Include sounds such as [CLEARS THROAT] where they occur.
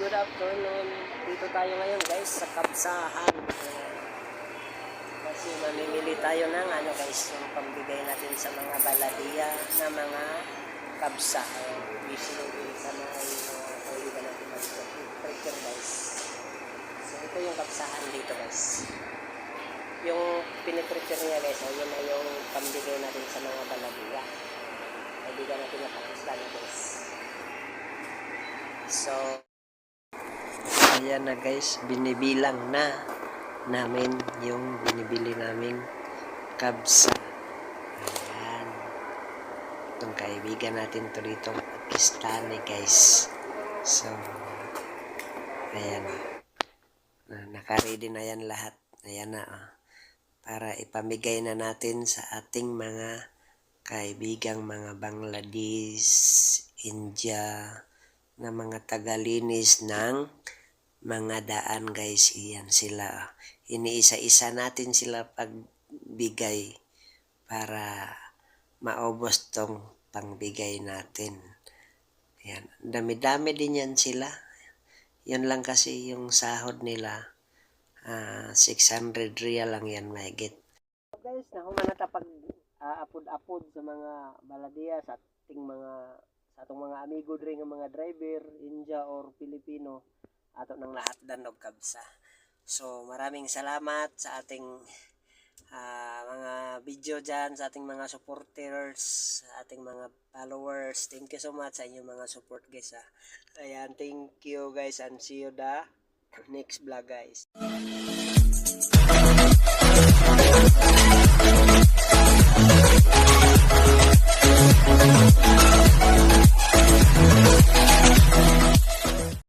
good afternoon. Dito tayo ngayon guys sa Kabsahan. Kasi mamimili tayo ng ano guys, yung pambigay natin sa mga baladiya na mga kabsa. Ayan, Usually sa mga kaibigan natin mag-preacher guys. So ito yung kabsahan dito guys. Yung pinipreacher niya guys, ayun na yung pambigay natin sa mga baladiya. Kaibigan natin na Pakistan guys. So, ayan na guys, binibilang na namin yung binibili naming kabsa. Ayan. Itong kaibigan natin to dito, Pakistani guys. So, ayan. Na, nakaready na yan lahat. Ayan na. ah. Para ipamigay na natin sa ating mga kaibigang mga Bangladesh, India, na mga tagalinis ng mga daan guys. Iyan sila. Iniisa-isa natin sila pagbigay para maubos tong pangbigay natin. Ayan. Dami-dami din yan sila. Yan lang kasi yung sahod nila. ah 600 real lang yan mahigit. Guys, nahuman na tapag apod-apod sa mga baladiya sa ating mga sa atong mga amigo diri nga mga driver, India or Filipino ato ng lahat dan og kabsa. So maraming salamat sa ating ah, mga video dyan, sa ating mga supporters, sa ating mga followers. Thank you so much sa inyong mga support guys. ah. Ayan, thank you guys and see you the [CLEARS THROAT] next vlog guys.